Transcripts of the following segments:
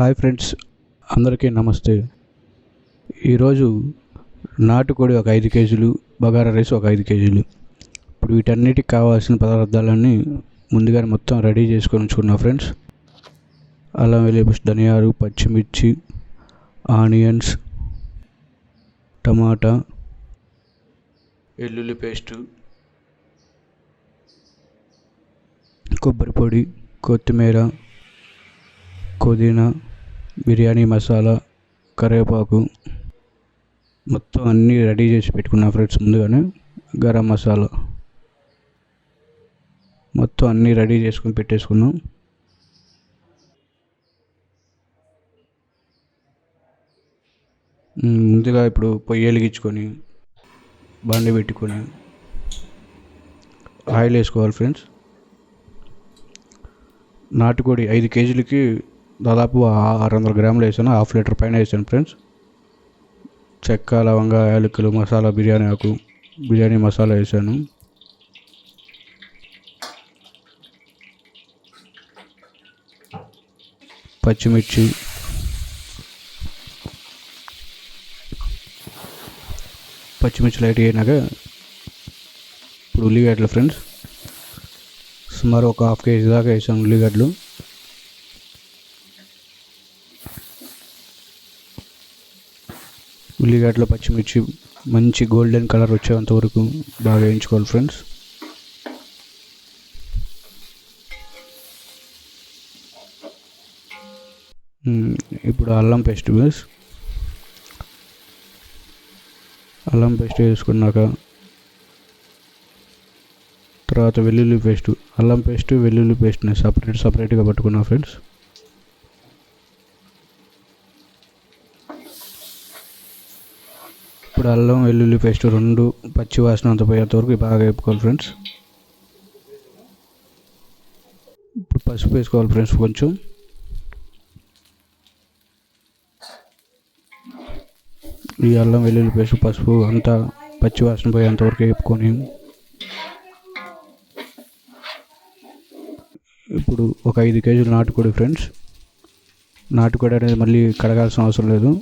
Hi friends అందరికీ నమస్తే. ఈరోజు నాటుకోడి ఒక ఐదు కేజీలు బగారా రైస్ ఒక ఐదు కేజీలు. ఇప్పుడు వీటన్నిటికి కావాల్సిన పదార్థాలన్నీ ముందుగానే మొత్తం రెడీ చేసుకొని ఉంచుకున్నా ఫ్రెండ్స్. అల్లం వెల్లిపి ధనియాలు పచ్చిమిర్చి ఆనియన్స్ టమాటా వెల్లుల్లి పేస్టు కొబ్బరి పొడి కొత్తిమీర పుదీనా బిర్యానీ మసాలా కరివేపాకు మొత్తం అన్నీ రెడీ చేసి పెట్టుకున్నా ఫ్రెండ్స్ ముందుగానే. గరం మసాలా. మొత్తం అన్నీ రెడీ చేసుకుని పెట్టేసుకున్నాం. ముందుగా ఇప్పుడు పొయ్యి వెలిగించుకొని బండి పెట్టుకొని ఆయిల్ వేసుకోవాలి ఫ్రెండ్స్. నాటుకోడి ఐదు కేజీలకి దాదాపు ఆరు వందల గ్రాములు వేసాను హాఫ్ లీటర్ పైన వేసాను ఫ్రెండ్స్. చెక్క లవంగ యాలకులు మసాలా బిర్యానీ ఆకు బిర్యానీ మసాలా వేసాను. పచ్చిమిర్చి పచ్చిమిర్చి లైట్ అయినాక ఇప్పుడు ఉల్లిగడ్డలు ఫ్రెండ్స్. సుమారు ఒక హాఫ్ కేజీ దాకా వేసాను ఉల్లిగడ్డలు. ఉల్లిగడ్డలు పచ్చిమిర్చి మంచి గోల్డెన్ కలర్ వచ్చేంత వరకు బాగా వేయించుకోవాలి ఫ్రెండ్స్ ఇప్పుడు అల్లం పేస్ట్ వేస్ అల్లం పేస్ట్ వేసుకున్నాక తర్వాత వెల్లుల్లి పేస్ట్. అల్లం పేస్ట్ వెల్లుల్లి పేస్ట్ని సపరేట్ సపరేట్గా పట్టుకున్నా ఫ్రెండ్స్ ఇప్పుడు అల్లం వెల్లుల్లి పేస్ట్ రెండు పచ్చి వాసన అంత పోయేంత వరకు బాగా వేపుకోవాలి ఫ్రెండ్స్. ఇప్పుడు పసుపు వేసుకోవాలి ఫ్రెండ్స్ కొంచెం. ఈ అల్లం వెల్లుల్లి పేస్ట్ పసుపు అంతా పచ్చి వాసన పోయేంత వరకు వేపుకొని. ఇప్పుడు ఒక ఐదు కేజీలు నాటుకోడి ఫ్రెండ్స్. నాటుకోడి అనేది మళ్ళీ కడగాల్సిన అవసరం లేదు.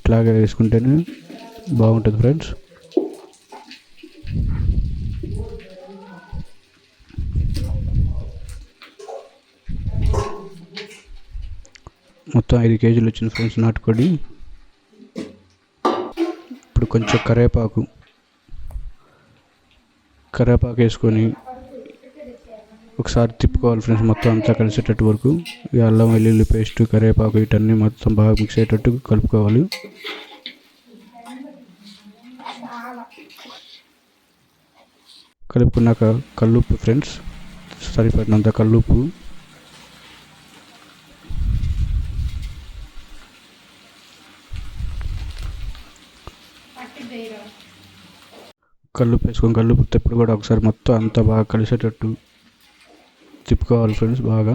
ఇట్లాగే వేసుకుంటేనే బాగుంటుంది ఫ్రెండ్స్. మొత్తం ఐదు కేజీలు వచ్చింది ఫ్రెండ్స్ నాటుకోడి. ఇప్పుడు కొంచెం కరేపాకు. కరివేపాకు వేసుకొని ఒకసారి తిప్పుకోవాలి ఫ్రెండ్స్ మొత్తం అంతా కలిసేటట్టు వరకు. ఈ అల్లం వెల్లుల్లి పేస్ట్ కరివేపాకు వీటన్నీ మొత్తం బాగా మిక్స్ అయ్యేటట్టు కలుపుకోవాలి. కలుపుకున్నాక కల్లుప్పు ఫ్రెండ్స్ సరిపడినంత కల్లుప్పు. కల్లుప్పు వేసుకొని కళ్ళు తిప్పుడు కూడా ఒకసారి మొత్తం అంతా బాగా కలిసేటట్టు తిప్పుకోవాలి ఫ్రెండ్స్ బాగా.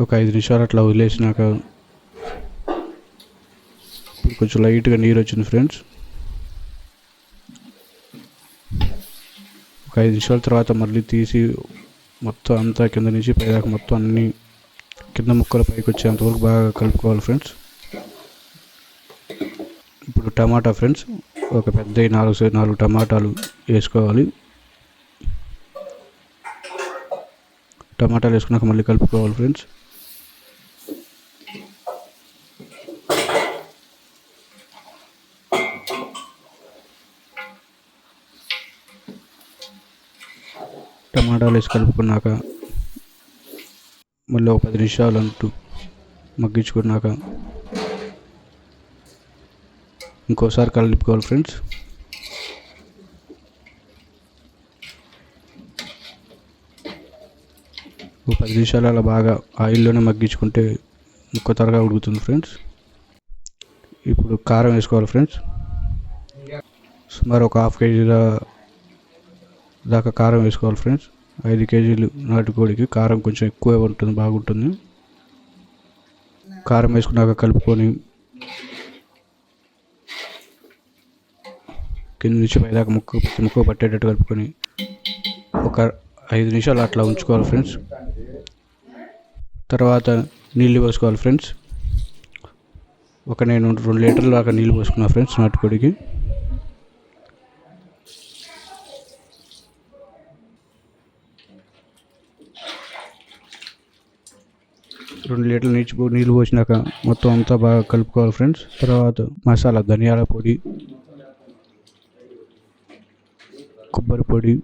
ఒక ఐదు నిమిషాలు అట్లా వదిలేసినాక ఇప్పుడు కొంచెం లైట్గా నీరు వచ్చింది ఫ్రెండ్స్ ఒక ఐదు నిమిషాల తర్వాత మళ్ళీ తీసి మొత్తం అంతా కింద నుంచి పైదాకా మొత్తం అన్ని కింద ముక్కలు పైకి వచ్చేంతవరకు బాగా కలుపుకోవాలి ఫ్రెండ్స్. ఇప్పుడు టమాటా ఫ్రెండ్స్ ఒక పెద్ద నాలుగు నాలుగు టమాటాలు వేసుకోవాలి. టమాటాలు వేసుకున్నాక మళ్ళీ కలుపుకోవాలి ఫ్రెండ్స్. టమాటాలు వేసి కలుపుకున్నాక మళ్ళీ ఒక పది నిమిషాలు అంటూ మగ్గించుకున్నాక ఇంకోసారి కలుపుకోవాలి ఫ్రెండ్స్. ఒక పది నిమిషాలు అలా బాగా ఆయిల్లోనే మగ్గించుకుంటే ముక్క త్వరగా ఉడుకుతుంది ఫ్రెండ్స్. ఇప్పుడు కారం వేసుకోవాలి ఫ్రెండ్స్. సుమారు ఒక హాఫ్ కేజీ దాకా కారం వేసుకోవాలి ఫ్రెండ్స్. ఐదు కేజీలు నాటుకోడికి కారం కొంచెం ఎక్కువ ఉంటుంది బాగుంటుంది. కారం వేసుకున్నాక కలుపుకొని కింద నుంచి పైదాకా ముక్క ముక్క పట్టేటట్టు కలుపుకొని ఒక ఐదు నిమిషాలు అట్లా ఉంచుకోవాలి ఫ్రెండ్స్. తర్వాత నీళ్ళు పోసుకోవాలి ఫ్రెండ్స్. ఒక నేను రెండు లీటర్లు దాకా నీళ్ళు పోసుకున్నా ఫ్రెండ్స్ నాటుకోడికి రెండు లీటర్లు నీళ్ళు నీళ్ళు పోసినాక మొత్తం అంతా బాగా కలుపుకోవాలి ఫ్రెండ్స్. తర్వాత మసాలా ధనియాల పొడి కొబ్బరి పొడి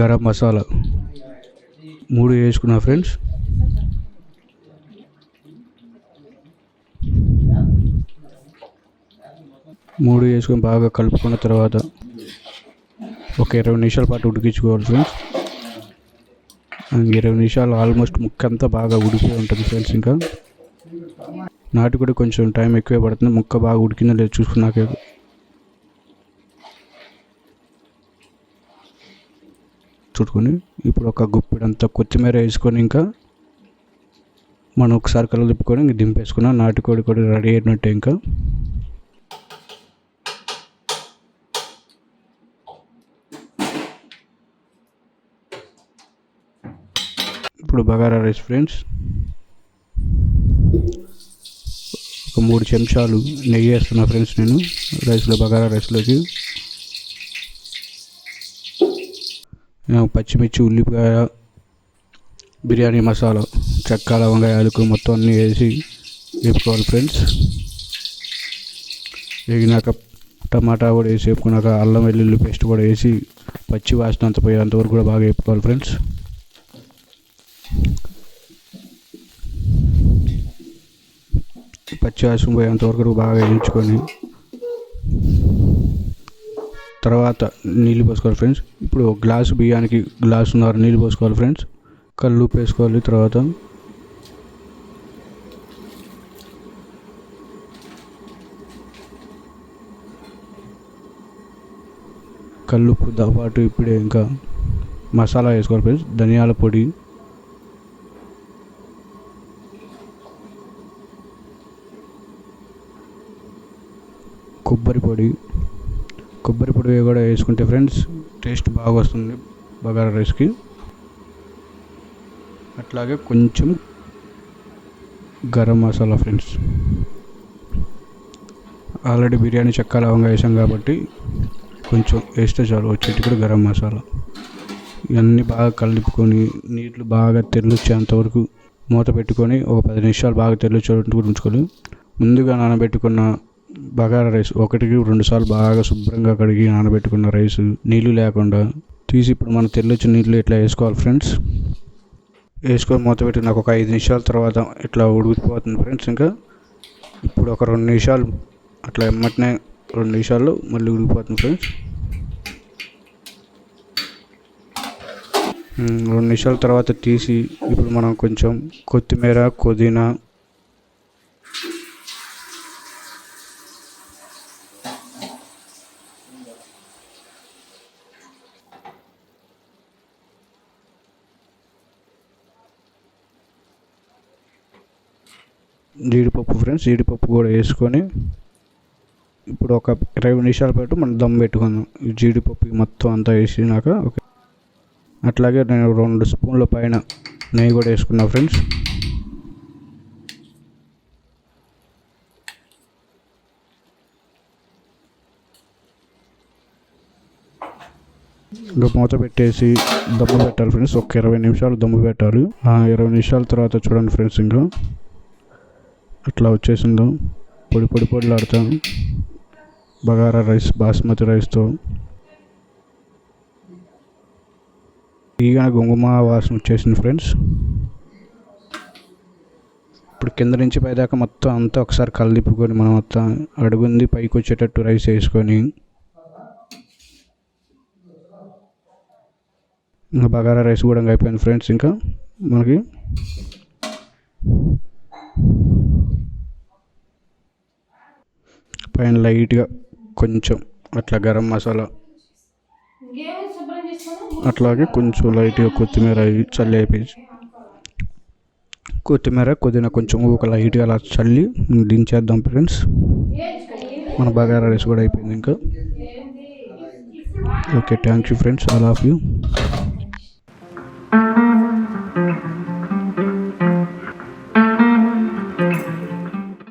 గరం మసాలా మూడు వేసుకున్నా ఫ్రెండ్స్. మూడు వేసుకొని బాగా కలుపుకున్న తర్వాత ఒక ఇరవై నిమిషాల పాటు ఉడికించుకోవాలి ఫ్రెండ్స్. ఇరవై నిమిషాలు ఆల్మోస్ట్ ముక్క అంతా బాగా ఉడికిపోయి ఉంటుంది ఫ్రెండ్స్ ఇంకా. నాటుకోడి కొంచెం టైం ఎక్కువే పడుతుంది. ముక్క బాగా ఉడికిందో లేదు చూసుకున్నాక చూసుకొని ఇప్పుడు ఒక గుప్పిడంతా కొత్తిమీర వేసుకొని ఇంకా మనం ఒకసారి కళ్ళు తిప్పుకొని ఇంక దింపేసుకున్నాం నాటుకోడి కూడా రెడీ అయినట్టే ఇంకా. ఇప్పుడు బగారా రైస్ ఫ్రెండ్స్. ఒక మూడు చెంచాలు నెయ్యి వేస్తున్నా ఫ్రెండ్స్ నేను రైస్లో బగారా రైస్లోకి. పచ్చిమిర్చి ఉల్లిపాయ బిర్యానీ మసాలా చెక్క లవంగా యాలకులు మొత్తం అన్నీ వేసి వేపుకోవాలి ఫ్రెండ్స్. వేగినాక టమాటా కూడా వేసి వేపుకున్నాక అల్లం వెల్లుల్లి పేస్ట్ కూడా వేసి పచ్చి వాసన అంత కూడా బాగా వేపుకోవాలి ఫ్రెండ్స్. పచ్చి వాసన పోయేంత వరకు బాగా వేయించుకొని తర్వాత నీళ్ళు పోసుకోవాలి ఫ్రెండ్స్. ఇప్పుడు ఒక గ్లాసు బియ్యానికి గ్లాసున్నర నీళ్ళు పోసుకోవాలి ఫ్రెండ్స్. కళ్ళు వేసుకోవాలి తర్వాత. కల్లుప్పుతో పాటు ఇప్పుడే ఇంకా మసాలా వేసుకోవాలి ఫ్రెండ్స్. ధనియాల పొడి. కొబ్బరి పొడి. కొబ్బరి పొడి కూడా వేసుకుంటే ఫ్రెండ్స్ టేస్ట్ బాగా వస్తుంది బగారా రైస్కి. అట్లాగే కొంచెం గరం మసాలా ఫ్రెండ్స్. ఆల్రెడీ బిర్యానీ చెక్క లవంగా వేసాం కాబట్టి కొంచెం వేస్తే చాలు వచ్చేటి కూడా గరం మసాలా. ఇవన్నీ బాగా కలుపుకొని నీళ్ళు బాగా తెల్లొచ్చేంతవరకు మూత పెట్టుకొని ఒక పది నిమిషాలు బాగా తెల్లొచ్చేటట్టు కూడా ఉంచుకొని ముందుగా నానబెట్టుకున్న బగారా రైస్ ఒకటికి రెండు సార్లు బాగా శుభ్రంగా కడిగి నానబెట్టుకున్న రైస్ నీళ్ళు లేకుండా తీసి ఇప్పుడు మనం తెల్లొచ్చిన నీళ్ళు ఇట్లా వేసుకోవాలి ఫ్రెండ్స్? వేసుకొని మూత పెట్టి నాకు ఒక ఐదు నిమిషాల తర్వాత ఇట్లా ఉడికిపోతుంది ఫ్రెండ్స్ ఇంకా. ఇప్పుడు ఒక రెండు నిమిషాలు అట్లా ఎమ్మటనే రెండు నిమిషాల్లో మళ్ళీ ఉడికిపోతుంది ఫ్రెండ్స్. రెండు నిమిషాల తర్వాత తీసి ఇప్పుడు మనం కొంచెం కొత్తిమీర పుదీనా జీడిపప్పు ఫ్రెండ్స్ జీడిపప్పు కూడా వేసుకొని ఇప్పుడు ఒక ఇరవై నిమిషాల పాటు మనం దమ్ పెట్టుకుందాం. ఈ జీడిపప్పు మొత్తం అంతా వేసినాక ఓకే. అట్లాగే నేను రెండు స్పూన్ల పైన నెయ్యి కూడా వేసుకున్నా ఫ్రెండ్స్. ఇంకా మూత పెట్టేసి దమ్ము పెట్టాలి ఫ్రెండ్స్. ఒక ఇరవై నిమిషాలు దమ్ము పెట్టాలి. ఆ ఇరవై నిమిషాల తర్వాత చూడండి ఫ్రెండ్స్ ఇంకా. అట్లా వచ్చేసిందో పొడి పొడి పొడిలాడుతా. బగారా రైస్ బాస్మతి రైస్తో. ఈగన గుంగుమ వాసన వచ్చేసింది ఫ్రెండ్స్. ఇప్పుడు కింద నుంచి పైదాకా మొత్తం అంతా ఒకసారి కలిపుకొని మనం మొత్తం అడుగుంది పైకి వచ్చేటట్టు రైస్ వేసుకొని. ఇంకా బగారా రైస్ కూడా ఇంకా అయిపోయింది ఫ్రెండ్స్ ఇంకా మనకి. పైన లైట్గా కొంచెం అట్లా గరం మసాలా అట్లాగే కొంచెం లైట్గా కొత్తిమీర అవి చల్లి కొత్తిమీర కొద్దిగా కొంచెం ఒక లైట్గా అలా చల్లి దించేద్దాం ఫ్రెండ్స్. మన బగారా రైస్ కూడా అయిపోయింది ఇంకా. Okay thank you friends. All of you.